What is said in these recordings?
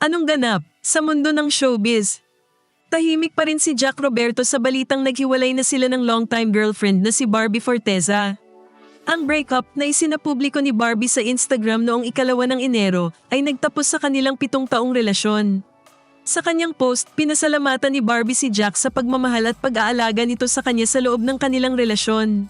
Anong ganap sa mundo ng showbiz? Tahimik pa rin si Jack Roberto sa balitang naghiwalay na sila ng longtime girlfriend na si Barbie Forteza. Ang breakup na isinapubliko ni Barbie sa Instagram noong ikalawa ng Enero ay nagtapos sa kanilang pitong taong relasyon. Sa kanyang post, pinasalamatan ni Barbie si Jack sa pagmamahal at pag-aalaga nito sa kanya sa loob ng kanilang relasyon.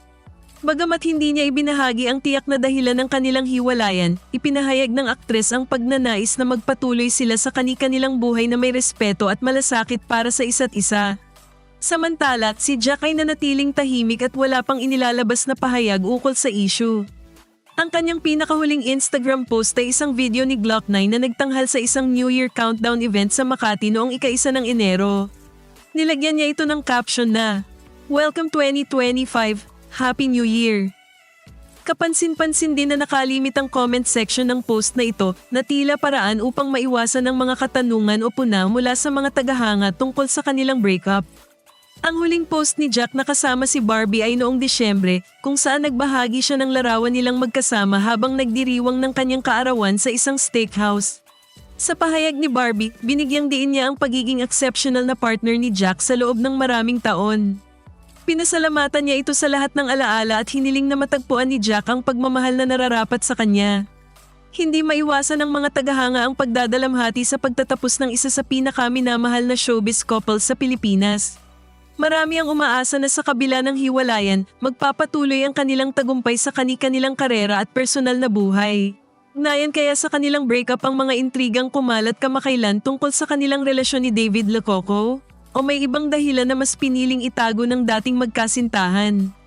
Bagamat hindi niya ibinahagi ang tiyak na dahilan ng kanilang hiwalayan, ipinahayag ng aktres ang pagnanais na magpatuloy sila sa kani-kanilang buhay na may respeto at malasakit para sa isa't isa. Samantala, si Jack ay nanatiling tahimik at wala pang inilalabas na pahayag ukol sa issue. Ang kanyang pinakahuling Instagram post ay isang video ni Glock9 na nagtanghal sa isang New Year countdown event sa Makati noong ika-isa ng Enero. Nilagyan niya ito ng caption na, Welcome 2025, Happy New Year! Kapansin-pansin din na nakalimit ang comment section ng post na ito na tila paraan upang maiwasan ang mga katanungan o puna mula sa mga tagahanga tungkol sa kanilang breakup. Ang huling post ni Jack na kasama si Barbie ay noong Disyembre kung saan nagbahagi siya ng larawan nilang magkasama habang nagdiriwang ng kanyang kaarawan sa isang steakhouse. Sa pahayag ni Barbie, binigyang diin niya ang pagiging exceptional na partner ni Jack sa loob ng maraming taon. Pinasalamatan niya ito sa lahat ng alaala at hiniling na matagpuan ni Jack ang pagmamahal na nararapat sa kanya. Hindi maiwasan ng mga tagahanga ang pagdadalamhati sa pagtatapos ng isa sa pinakaminamahal na showbiz couple sa Pilipinas. Marami ang umaasa na sa kabila ng hiwalayan, magpapatuloy ang kanilang tagumpay sa kani-kanilang karera at personal na buhay. Nayan kaya sa kanilang breakup ang mga intrigang kumalat kamakailan tungkol sa kanilang relasyon ni David Lococo? O may ibang dahilan na mas piniling itago ng dating magkasintahan?